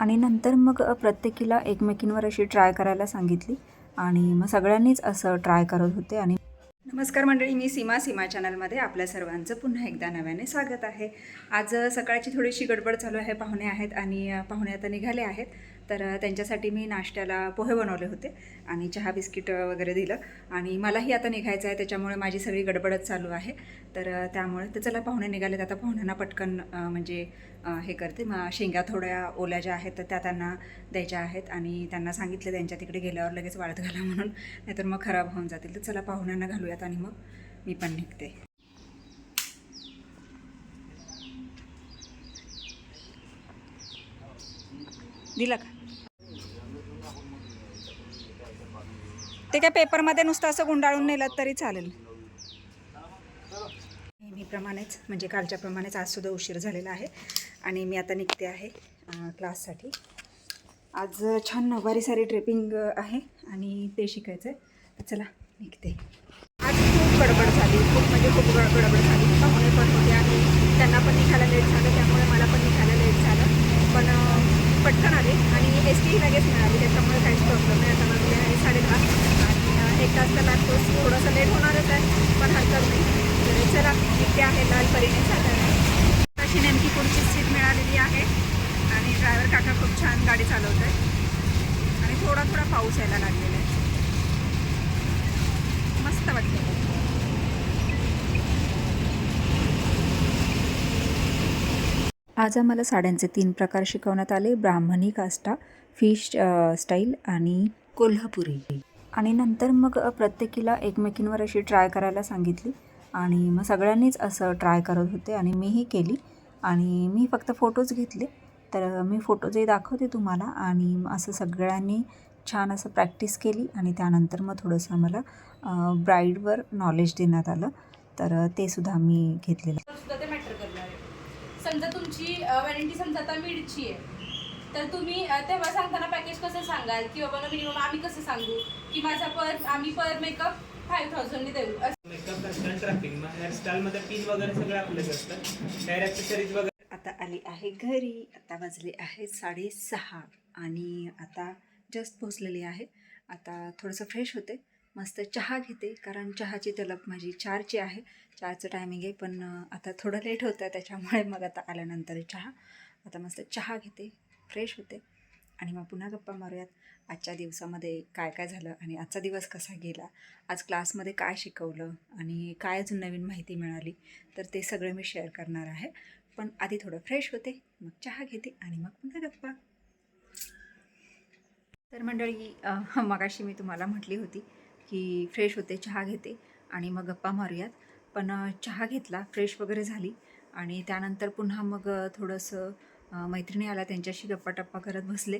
आणि नंतर मग प्रत्येकीला एकमेकींवर अशी ट्राय करायला सांगितली आणि मग सगळ्यांनीच असं ट्राय करत होते आणि नमस्कार मंडळी मी सीमा सीमा चॅनलमध्ये आपल्या सर्वांचं पुन्हा एकदा नव्याने स्वागत आहे. आज सकाळची थोडीशी गडबड चालू आहे पाहुणे आहेत आणि पाहुणे आता निघाले आहेत. तर त्यांच्यासाठी मी नाश्त्याला पोहे बनवले होते आणि चहा बिस्किट वगैरे दिलं. आणि मलाही आता निघायचं आहे त्याच्यामुळे माझी सगळी गडबडच चालू आहे. तर त्यामुळे तर चला पाहुणे निघालेत. आता पाहुण्यांना पटकन म्हणजे हे करते. मग शेंगा थोड्या ओल्या ज्या आहेत तर त्या त्यांना द्यायच्या आहेत. आणि त्यांना सांगितलं त्यांच्या तिकडे गेल्यावर लगेच वाळत घाला म्हणून. नाहीतर मग खराब होऊन जातील. तर चला पाहुण्यांना घालूयात आणि मग मी पण निघते. दिला का? ते काय पेपरमध्ये नुसतं असं गुंडाळून नेलं तरी चालेल. नेहमीप्रमाणेच म्हणजे कालच्याप्रमाणेच आज सुद्धा उशीर झालेला आहे. आणि मी आता निघते आहे क्लाससाठी. आज छान नऊवारी सारी ट्रेपिंग आहे आणि ते शिकायचं आहे चला निघते. आज खूप गडबड झाली. खूप म्हणजे खूप गड- गडबड झाली. पाहुणे पण होते आणि त्यांना पण निघायला लेट झालं त्यामुळे मला पण निघायला लेट झालं. पण पटकन आले आणि एस टी लगेच मिळाली त्याच्यामुळे काहीच प्रॉब्लेम नाही. आता मला आहे साडेदहा. आणि एक तास तर लागतोच. थोडंसं लेट होणारच आहे पण हरकत नाही. तर चला इथे आहे लाल परीने साधारण अशी नेमकी पुढची सीट मिळालेली आहे. आणि ड्रायव्हर काका खूप छान गाडी चालवत आहे आणि थोडा थोडा पाऊस यायला लागलेला आहे. मस्त वाटतं आज आम्हाला साड्यांचे तीन प्रकार शिकवण्यात आले. ब्राह्मणी काष्टा फिश स्टाईल आणि कोल्हापुरी. आणि नंतर मग प्रत्येकीला एकमेकींवर अशी ट्राय करायला सांगितली. आणि मग सगळ्यांनीच असं ट्राय करत होते आणि मीही केली. आणि मी फक्त फोटोज घेतले. तर मी फोटोजही दाखवते तुम्हाला. आणि असं सगळ्यांनी छान असं प्रॅक्टिस केली. आणि त्यानंतर मग थोडंसं आम्हाला ब्राईडवर नॉलेज देण्यात आलं. तर ते सुद्धा मी घेतलेलं तर सुद्धा ते मॅटर करणार आहे समजा तुमची वॉरंटी समजा आता मीडची आहे तर तुम्ही तेव्हा सांगताना पॅकेज कसं सांगाल? की बाबा मिनिमम आम्ही कसं सांगू? की माझा पर आम्ही पर मेकअप फाईव्ह थाउजंडनी देऊ. असं. मेकअप असतं मग हेअरस्टाईलमध्ये पिन वगैरे सगळं आपलंच असतं हेअर ॲक्सेसरीज वगैरे. आता आली आहे घरी आता वाजले आहे साडेसहा आणि आता जस्ट पोचलेली आहे. आता थोडंसं फ्रेश होते. मस्त चहा घेते कारण चहाची तलप माझी चारची आहे. चारचं टायमिंग आहे पण आता थोडं लेट होतं आहे त्याच्यामुळे मग आता आल्यानंतर चहा. आता मस्त चहा घेते फ्रेश होते. आणि मग पुन्हा गप्पा मारूयात. आजच्या दिवसामध्ये काय काय झालं आणि आजचा दिवस कसा गेला? आज क्लासमध्ये काय शिकवलं आणि काय अजून नवीन माहिती मिळाली? तर ते सगळं मी शेअर करणार आहे. पण आधी थोडं फ्रेश होते मग चहा घेते आणि मग पुन्हा गप्पा. तर मंडळी मगाशी मी तुम्हाला म्हटली होती की फ्रेश होते चहा घेते आणि मग गप्पा मारूयात. पण चहा घेतला फ्रेश वगैरे झाली आणि त्यानंतर पुन्हा मग थोडंसं मैत्रिणी आल्या त्यांच्याशी गप्पा टप्पा करत बसले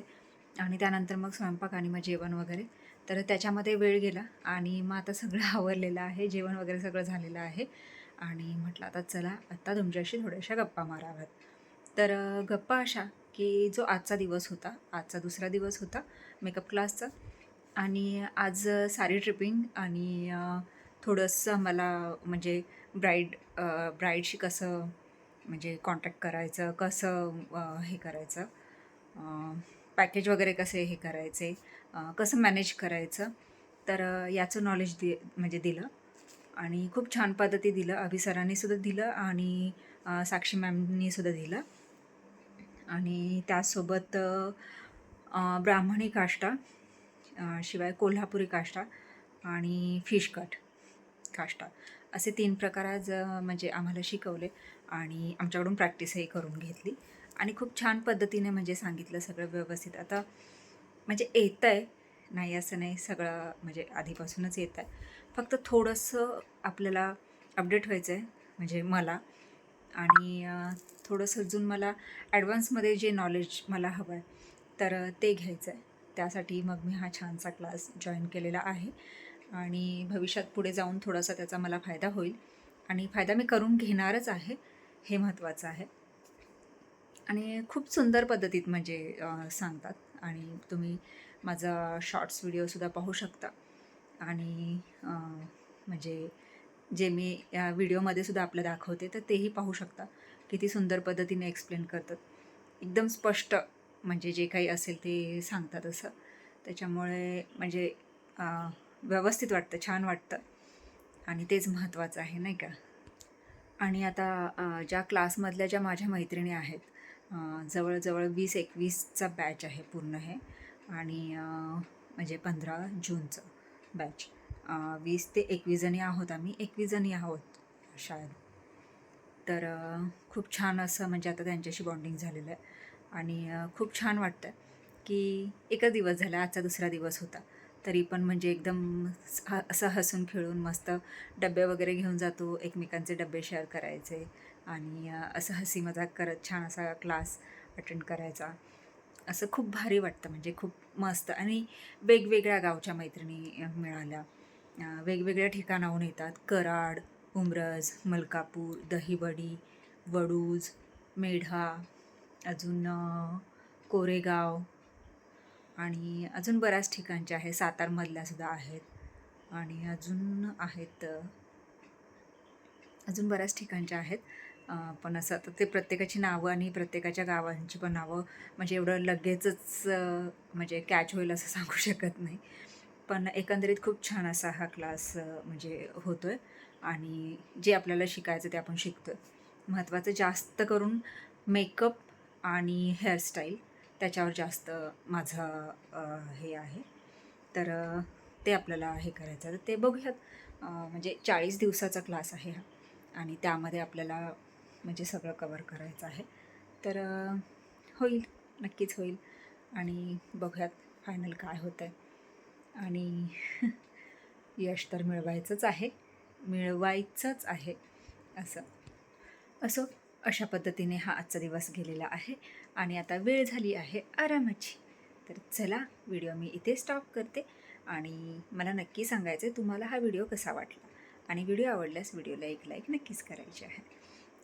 आणि त्यानंतर मग स्वयंपाक आणि मग जेवण वगैरे. तर त्याच्यामध्ये वेळ गेला आणि मग आता सगळं आवरलेलं आहे जेवण वगैरे सगळं झालेलं आहे आणि म्हटलं आता चला आत्ता तुमच्याशी थोड्याशा गप्पा माराव्यात. तर गप्पा अशा की जो आजचा दिवस होता आजचा दुसरा दिवस होता मेकअप क्लासचा आणि आज सारी ट्रिपिंग आणि थोडंसं मला म्हणजे ब्राईड ब्राईडशी कसं म्हणजे कॉन्टॅक्ट करायचं कसं हे करायचं पॅकेज वगैरे कसे हे करायचे कसं मॅनेज करायचं तर याचं नॉलेज दि म्हणजे दिलं आणि खूप छान पद्धती दिलं. अभिसरांनी सुद्धा दिलं आणि साक्षी मॅमनी सुद्धा दिलं. आणि त्यासोबत ब्राह्मणी काष्टा शिवाय कोल्हापुरी काष्टा आणि फिश कट काष्टा. असे तीन प्रकार आज म्हणजे आम्हाला शिकवले आणि आमच्याकडून प्रॅक्टिसही करून घेतली. आणि खूप छान पद्धतीने म्हणजे सांगितलं सगळं व्यवस्थित. आता म्हणजे येतं आहे नाही असं नाही सगळं म्हणजे आधीपासूनच येत आहे फक्त थोडंसं आपल्याला अपडेट व्हायचं आहे म्हणजे मला. आणि थोडंसं अजून मला ॲडव्हान्समध्ये जे नॉलेज मला हवं आहे तर ते घ्यायचं आहे त्यासाठी मग मी हा छानसा क्लास जॉईन केलेला आहे. आणि भविष्यात पुढे जाऊन थोडासा त्याचा मला फायदा होईल. आणि फायदा मी करून घेणारच आहे. हे महत्त्वाचं आहे. आणि खूप सुंदर पद्धतीत म्हणजे सांगतात. आणि तुम्ही माझा शॉर्ट्स व्हिडिओसुद्धा पाहू शकता. आणि म्हणजे जे मी या व्हिडिओमध्ये सुद्धा आपलं दाखवते तर तेही पाहू शकता. किती सुंदर पद्धतीने एक्सप्लेन करतात. एकदम स्पष्ट म्हणजे जे काही असेल ते सांगतात असं. त्याच्यामुळे म्हणजे व्यवस्थित वाटतं छान वाटतं. आणि तेच महत्त्वाचं आहे नाही का? आणि आता ज्या क्लासमधल्या ज्या माझ्या मैत्रिणी आहेत जवळजवळ वीस एकवीसचा बॅच आहे पूर्ण हे. आणि म्हणजे पंधरा जूनचं बॅच. वीस ते एकवीस जणी आहोत आम्ही. एकवीस जणी आहोत शाळेत. तर खूप छान असं म्हणजे आता त्यांच्याशी बॉन्डिंग झालेलं आहे. आणि खूप छान वाटतं की एकच दिवस झाला आजचा दुसरा दिवस होता. तरी पण म्हणजे एकदम ह असं हसून खेळून मस्त डबे वगैरे घेऊन जातो एकमेकांचे डबे शेअर करायचे आणि असं हसी मजाक करत छान असा क्लास अटेंड करायचा. असं खूप भारी वाटतं म्हणजे खूप मस्त आणि वेगवेगळ्या गावच्या मैत्रिणी मिळाल्या. वेगवेगळ्या ठिकाणाहून येतात. कराड उमरज मलकापूर दहिवडी वडूज मेढा अजून कोरेगाव आणि अजून बऱ्याच ठिकाणच्या आहे सातारमधल्यासुद्धा आहेत. आणि अजून आहेत अजून बऱ्याच ठिकाणच्या आहेत. पण असं आता ते प्रत्येकाची नावं आणि प्रत्येकाच्या गावांची पण नावं म्हणजे एवढं लगेचच म्हणजे कॅच होईल असं सांगू शकत नाही. पण एकंदरीत खूप छान असा हा क्लास म्हणजे होतो आहे आणि जे आपल्याला शिकायचं ते आपण शिकतो आहे महत्त्वाचं जास्त करून मेकअप आणि हेअरस्टाईल त्याच्यावर जास्त माझं हे आहे. तर ते आपल्याला हे करायचं तर ते बघूयात. म्हणजे चाळीस दिवसाचा क्लास आहे हा. आणि त्यामध्ये आपल्याला म्हणजे सगळं कवर करायचं आहे. तर होईल. नक्कीच होईल. आणि बघूयात फायनल काय होतं आहे आणि यश तर मिळवायचंच आहे. मिळवायचंच आहे. असं. असो. अशा पद्धतीने हा आजचा दिवस गेलेला आहे आणि आता वेळ झाली आहे आरामाची. तर चला व्हिडिओ मी इथे स्टॉप करते आणि मला नक्की सांगायचं आहे तुम्हाला हा व्हिडिओ कसा वाटला. आणि व्हिडिओ आवडल्यास व्हिडिओला एक लाईक नक्कीच करायची आहे.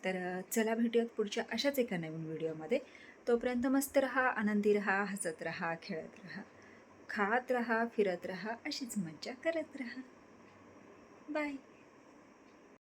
तर चला भेटूयात पुढच्या अशाच एका नवीन व्हिडिओमध्ये. तोपर्यंत मस्त रहा आनंदी रहा हसत रहा खेळत रहा खात रहा फिरत रहा अशीच मज्जा करत रहा. बाय